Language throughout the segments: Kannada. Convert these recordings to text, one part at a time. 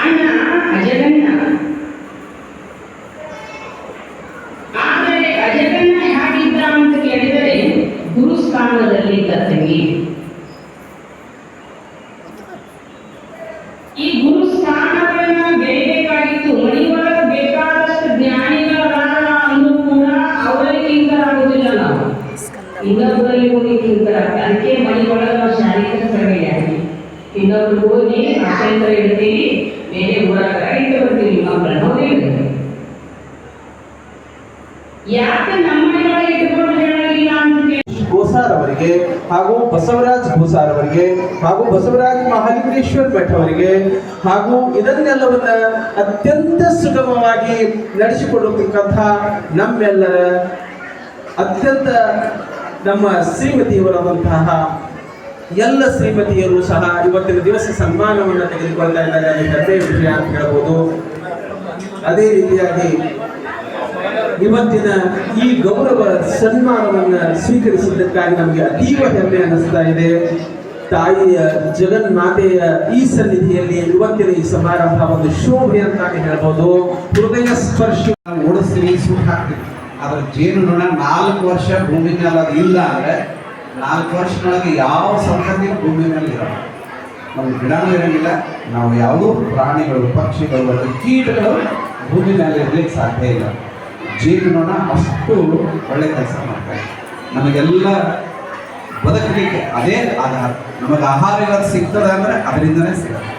ಅಣ್ಣ ಅಜಗಣ್ಣ. ಆದರೆ ಹೇಗಿದ್ದ ಅಂತ ಕೇಳಿದರೆ ಗುರುಸ್ಥಾನದಲ್ಲಿದ್ದ ತಂಗಿ. ಈ ಗುರುಸ್ಥಾನವನ್ನ ಬೆಳಿಬೇಕಾಗಿತ್ತು ಮನೆಯೊಳಗೆ ಬೇಕಾದಷ್ಟು ಜ್ಞಾನಿಗಳದಾರ ಅಂದ್ರೂ ಕೂಡ ಅವರಿಗೆ ಆಗುದಿಲ್ಲ ನಾವು. ಇನ್ನೊಬ್ಬರಲ್ಲಿ ಹೋಗಿ ಅದಕ್ಕೆ ಮನೆಯೊಳಗ ನಾವು ಶಾರೀರಿಕ ಸಭೆಯಾಗಿ ಇನ್ನೊಬ್ರು ಹೋಗಿ ಅಕ್ಷೇತ್ರ ಇಡ್ತೀವಿ ಬೇರೆ ಊರಾಗ ಇಟ್ಟು ಬರ್ತೀವಿ ಮಕ್ಕಳನ್ನ ಹೋಗಿ ಯಾಕೆ ನಮ್ಮ ಮನೆಯೊಳಗೆ ಇಟ್ಕೊಂಡು ಹೇಳಲಿಲ್ಲ ಅಂತ ಗೋಸಾರ್ ಅವರಿಗೆ ಹಾಗೂ ಬಸವರಾಜ್ ಗೋಸಾರ್ ಅವರಿಗೆ ಹಾಗೂ ಬಸವರಾಜ್ ಮಹಾಲಿಂಗೇಶ್ವರ್ ಭಟ್ ಅವರಿಗೆ ಹಾಗೂ ಇದನ್ನೆಲ್ಲವನ್ನ ಅತ್ಯಂತ ಸುಗಮವಾಗಿ ನಡೆಸಿಕೊಡುತ್ತಕ್ಕಂಥ ನಮ್ಮೆಲ್ಲರ ಅತ್ಯಂತ ನಮ್ಮ ಶ್ರೀಮತಿಯವರಾದಂತಹ ಎಲ್ಲ ಶ್ರೀಮತಿಯರು ಸಹ ಇವತ್ತಿನ ದಿವಸ ಸನ್ಮಾನವನ್ನು ತೆಗೆದುಕೊಳ್ತಾ ಇದ್ದಾರೆ ಅದು ಹೆಮ್ಮೆಯ ವಿಷಯ ಅಂತ ಹೇಳ್ಬೋದು. ಅದೇ ರೀತಿಯಾಗಿ ಇವತ್ತಿನ ಈ ಗೌರವ ಸನ್ಮಾನವನ್ನು ಸ್ವೀಕರಿಸಿದ್ದಕ್ಕಾಗಿ ನಮಗೆ ಅತೀವ ಹೆಮ್ಮೆ ಅನ್ನಿಸ್ತಾ ಇದೆ. ತಾಯಿಯ ಜಗನ್ಮಾತೆಯ ಈ ಸನ್ನಿಧಿಯಲ್ಲಿ ಇವತ್ತಿನ ಈ ಸಮಾರಂಭ ಒಂದು ಶೋಭೆ ಅಂತ ಹೇಳ್ಬೋದು. ಹೃದಯ ಸ್ಪರ್ಶ ಓಡಿಸ್ತೀನಿ ಹಾಕ್ತೀವಿ ಆದ್ರೆ ಜೇನು ನಾಲ್ಕು ವರ್ಷ ಭೂಮಿ ಮೇಲೆ ಇಲ್ಲ ಅಂದ್ರೆ ನಾಲ್ಕು ವರ್ಷದೊಳಗೆ ಯಾವ ಸಂತತಿ ಭೂಮಿ ಮೇಲೆ ಇರೋಲ್ಲ ನಮ್ಗೆ ಗಿಡನೂ ಇರಂಗಿಲ್ಲ, ನಾವು ಯಾವುದೋ ಪ್ರಾಣಿಗಳು, ಪಕ್ಷಿಗಳು ಕೀಟಗಳು ಭೂಮಿ ಮೇಲೆ ಇರಲಿಕ್ಕೆ ಸಾಧ್ಯ ಇಲ್ಲ. ಜೀವನ ಅಷ್ಟು ಒಳ್ಳೆ ಕೆಲಸ ಮಾಡ್ತಾರೆ ನಮಗೆಲ್ಲ ಬದುಕಲಿಕ್ಕೆ ಅದೇ ಆಧಾರ. ನಮಗೆ ಆಹಾರ ಇರೋದು ಸಿಗ್ತದೆ ಅಂದರೆ ಅದರಿಂದನೇ ಸಿಗುತ್ತೆ.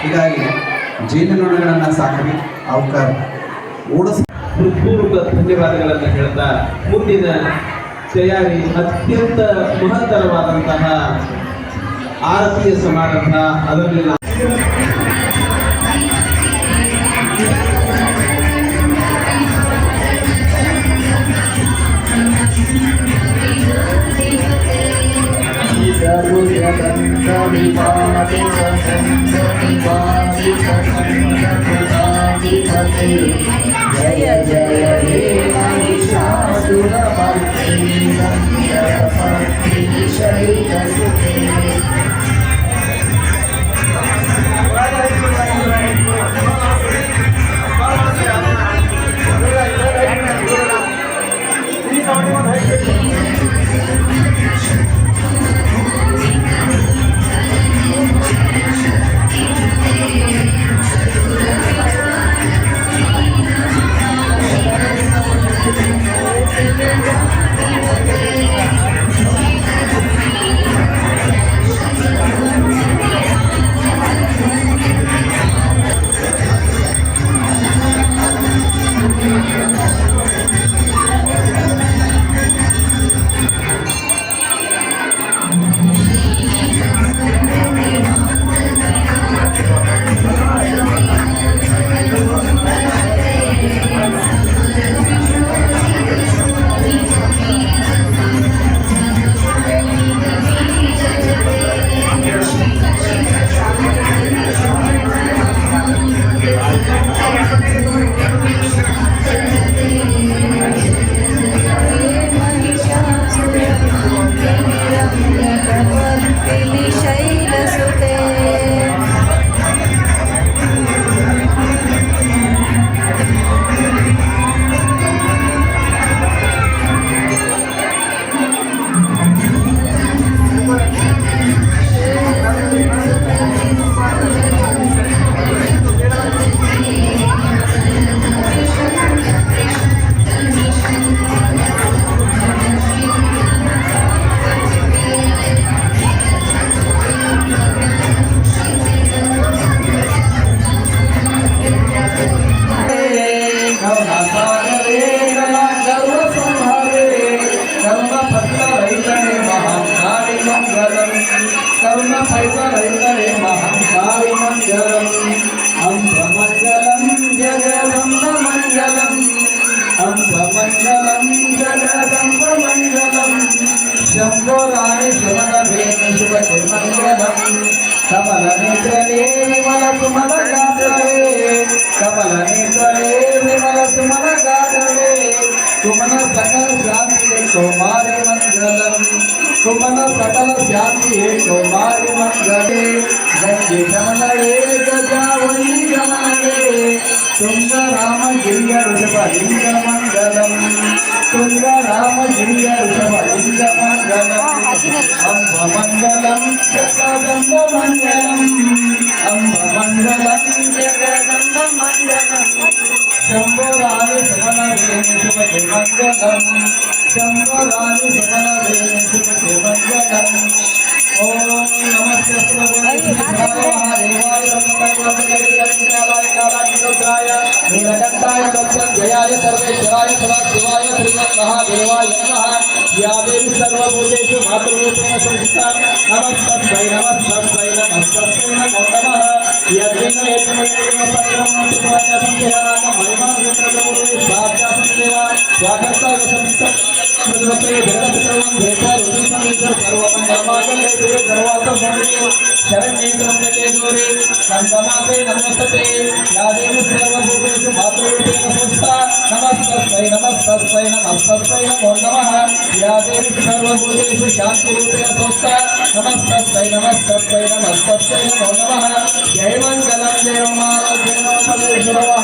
ಹೀಗಾಗಿ ಜೇನುನೊಣಗಳನ್ನು ಸಾಕಿ ಅವಕಾಶ ಓಡಿಸ್. ಹೃತ್ಪೂರ್ವಕ ಧನ್ಯವಾದಗಳನ್ನು ಹೇಳ್ತಾ ಮುಂದಿನ ತಯಾರಿ ಅತ್ಯಂತ ಮಹತ್ತರವಾದಂತಹ ಆರತಿಯ ಸಮಾರಂಭ ಅದರಲ್ಲಿ ನಾವು जय Shura Bhakti Shura Bhakti Shura Bhakti Shura Bhakti Sumana గాథలే కమల నీతలే విమల సుమన గాథలే కుమన సకల శాంతి కుమారి మంగళం కుమన సకల శాంతి కుమారి మంగళే గంగి కమలే గజావళి కమలే తుంగ రామ గిరియ ఋషభ లింగ మంగళం తుంగ రామ గిరియ ఋషభ లింగ మంగళం అంబ మంగళం జగదంబ మంగళం नमस्त जगदम्ब मङ्गलं నమస్తే యాదేవి సర్వభూతేషు మాతృరూపేణ సంస్థా నమస్తస్మై నమస్తస్మై నమస్తస్మై నమో నమః యాదేవి సర్వభూతేషు శాంతిరూపేణ సంస్థా నమస్తస్మై నమస్తస్మై నమస్తస్మై ধন্যবাদ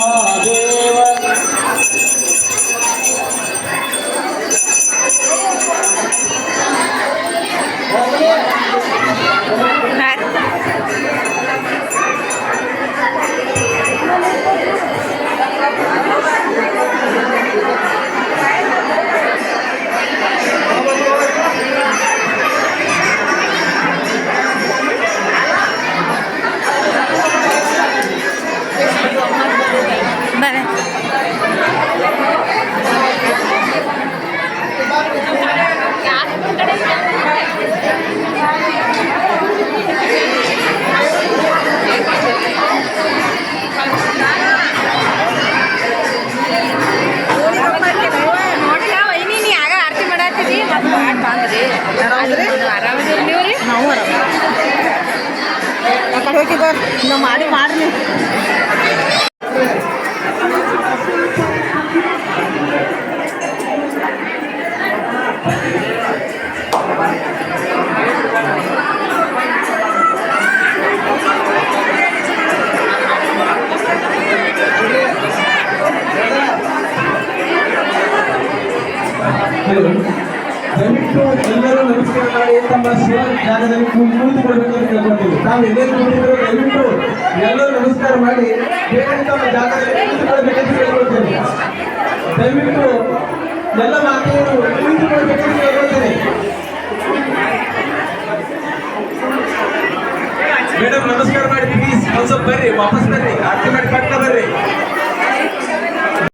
ನೋಡಿಲ್ಲ ವೈನಿ ನೀ ಆಗ ಆರತಿ ಮಾಡಾತಿರಿ ಮತ್ತೆ ಮಾಡಿ ಬಂದ್ರಿ ಆರಾಮದಿರಿ ನೀವು ರೀ ನಾವು ಆ ಕಡೆ ಹೋಗಿದ್ದ ನಾವು ಮಾಡಿ ಮಾಡ್ರಿ ಎಲ್ಲರೂ ನಮಸ್ಕಾರ ಮಾಡಿ ತಮ್ಮ ಶಿವ ಜಾಗದಲ್ಲಿ ಕು- ಕುಳಿತುಕೊಳ್ಬೇಕು ಅಂತ ನಾವು ಎಲ್ಲೇ ಕೂತಿದ್ರು ದಯವಿಟ್ಟು ಎಲ್ಲರೂ ನಮಸ್ಕಾರ ಮಾಡಿ ತಮ್ಮ ಜಾಗದಲ್ಲಿ ಕೇಳ್ಕೊಳ್ತೇನೆ ದಯವಿಟ್ಟು ಎಲ್ಲ ಮಾತೆಯರು ಕೇಳ್ಕೊಳ್ತೇನೆ ಮೇಡಮ್, ನಮಸ್ಕಾರ ಮಾಡಿ ಪ್ಲೀಸ್ ಒಂದ್ ಬರ್ರಿ, ವಾಪಸ್ ಬರ್ರಿ.